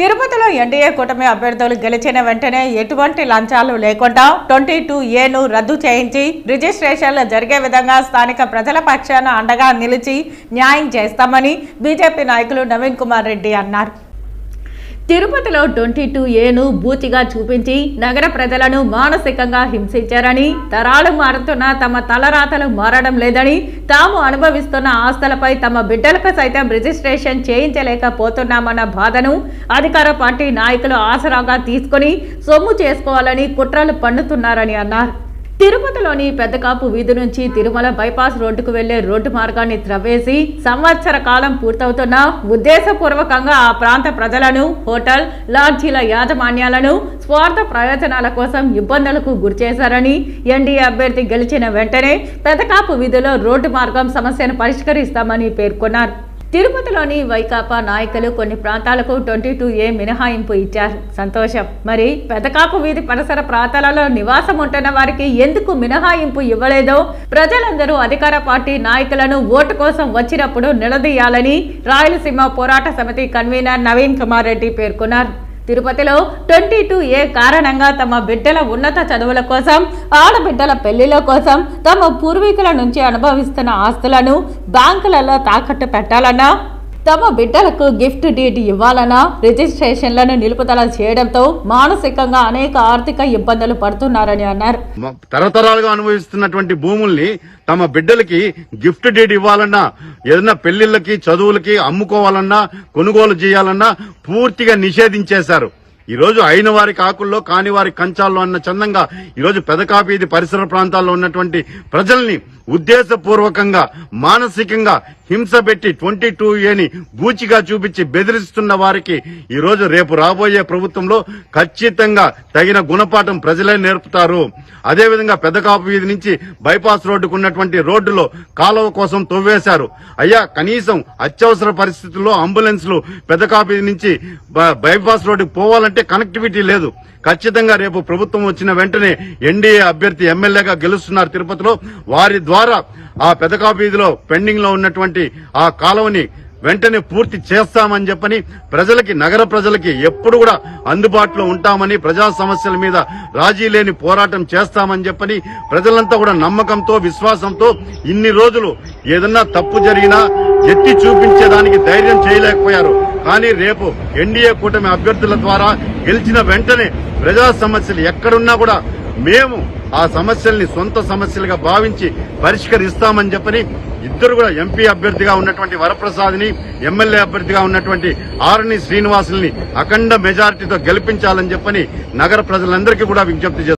తిరుపతిలో ఎన్డీఏ కూటమి అభ్యర్థులు గెలిచిన వెంటనే ఎటువంటి లంచాలు లేకుండా ట్వంటీ టూ ఏను రద్దు చేయించి రిజిస్ట్రేషన్లు జరిగే విధంగా స్థానిక ప్రజల పక్షాన అండగా నిలిచి న్యాయం చేస్తామని బీజేపీ నాయకులు నవీన్ కుమార్ రెడ్డి అన్నారు. తిరుపతిలో ట్వంటీ టూ ఏను బూచిగా చూపించి నగర ప్రజలను మానసికంగా హింసించారని తరాలు మారుతున్న తమ తలరాతలు మారడం లేదని తాము అనుభవిస్తున్న ఆస్తులపై తమ బిడ్డలకు సైతం రిజిస్ట్రేషన్ చేయించలేకపోతున్నామన్న బాధను అధికార పార్టీ నాయకులు ఆసరాగా తీసుకుని సొమ్ము చేసుకోవాలని కుట్రలు పన్నుతున్నారని అన్నారు. తిరుపతిలోని పెద్దకాపు వీధి నుంచి తిరుమల బైపాస్ రోడ్డుకు వెళ్ళే రోడ్డు మార్గాన్ని త్రవ్వేసి సంవత్సర కాలం పూర్తవుతున్న ఉద్దేశపూర్వకంగా ఆ ప్రాంత ప్రజలను హోటల్ లాడ్జీల యాజమాన్యాలను స్వార్థ ప్రయోజనాల కోసం ఇబ్బందులకు గురిచేశారని ఎన్డీఏ అభ్యర్థి గెలిచిన వెంటనే పెదకాపు వీధిలో రోడ్డు మార్గం సమస్యను పరిష్కరిస్తామని పేర్కొన్నారు. తిరుపతిలోని వైకాపా నాయకులు కొన్ని ప్రాంతాలకు ట్వంటీ టూ ఏ మినహాయింపు ఇచ్చారు. సంతోషం. మరి పెదకాపు వీధి పరిసర ప్రాంతాలలో నివాసం ఉంటున్న వారికి ఎందుకు మినహాయింపు ఇవ్వలేదో ప్రజలందరూ అధికార పార్టీ నాయకులను ఓటు కోసం వచ్చినప్పుడు నిలదీయాలని రాయలసీమ పోరాట సమితి కన్వీనర్ నవీన్ కుమార్ రెడ్డి పేర్కొన్నారు. తిరుపతిలో ట్వంటీ టూ ఏ కారణంగా తమ బిడ్డల ఉన్నత చదువుల కోసం ఆడబిడ్డల పెళ్ళిల కోసం తమ పూర్వీకుల నుంచి అనుభవిస్తున్న ఆస్తులను బ్యాంకులలో తాకట్టు పెట్టాలన్నా తమ బిడ్డలకు గిఫ్ట్ డీట్ ఇవ్వాలన్నా రిజిస్ట్రేషన్లను నిలుపుదల చేయడంతో మానసికంగా అనేక ఆర్థిక ఇబ్బందులు పడుతున్నారని అన్నారు. తరతరాలుగా అనుభవిస్తున్నటువంటి భూముల్ని తమ బిడ్డలకి గిఫ్ట్ డీట్ ఇవ్వాలన్నా ఏదైనా పెళ్ళిళ్ళకి చదువులకి అమ్ముకోవాలన్నా కొనుగోలు చేయాలన్నా పూర్తిగా నిషేధించేశారు. ఈ రోజు అయిన వారి కాకుల్లో కాని వారి కంచాల్లో అన్న చందంగా ఈ రోజు పెదకాపీది పరిసర ప్రాంతాల్లో ఉన్నటువంటి ప్రజల్ని ఉద్దేశపూర్వకంగా మానసికంగా హింస పెట్టి ట్వంటీ టూ ఏని బూచిగా చూపించి బెదిరిస్తున్న వారికి ఈ రోజు రేపు రాబోయే ప్రభుత్వంలో ఖచ్చితంగా తగిన గుణపాఠం ప్రజలే నేర్పుతారు. అదేవిధంగా పెద్దకాపు వీధి నుంచి బైపాస్ రోడ్డుకు ఉన్నటువంటి రోడ్డులో కాలువ కోసం తవ్వేశారు. అయ్యా కనీసం అత్యవసర పరిస్థితుల్లో అంబులెన్స్లు పెద్దకాపు వీధి నుంచి బ- బైపాస్ రోడ్డుకు పోవాలంటే కనెక్టివిటీ లేదు. ఖచ్చితంగా రేపు ప్రభుత్వం వచ్చిన వెంటనే ఎన్డీఏ అభ్యర్థి ఎమ్మెల్యేగా గెలుస్తున్నారు తిరుపతిలో. వారి ద్వారా ఆ పెదకాపీధిలో పెండింగ్లో ఉన్నటువంటి ఆ కాలువని వెంటనే పూర్తి చేస్తామని చెప్పని ప్రజలకి నగర ప్రజలకి ఎప్పుడు కూడా అందుబాటులో ఉంటామని ప్రజా సమస్యల మీద రాజీ లేని పోరాటం చేస్తామని చెప్పని ప్రజలంతా కూడా నమ్మకంతో విశ్వాసంతో ఇన్ని రోజులు ఏదన్నా తప్పు జరిగినా ఎత్తి చూపించేదానికి ధైర్యం చేయలేకపోయారు. కానీ రేపు ఎన్డీఏ కూటమి అభ్యర్థుల ద్వారా గెలిచిన వెంటనే ప్రజా సమస్యలు ఎక్కడున్నా కూడా మేము ఆ సమస్యల్ని సొంత సమస్యలుగా భావించి పరిష్కరిస్తామని చెప్పని ఇద్దరు కూడా ఎంపీ అభ్యర్థిగా ఉన్నటువంటి వరప్రసాద్ని ఎమ్మెల్యే అభ్యర్థిగా ఉన్నటువంటి ఆర్ని శ్రీనివాసుల్ని అఖండ మెజారిటీతో గెలిపించాలని చెప్పని నగర ప్రజలందరికీ కూడా విజ్ఞప్తి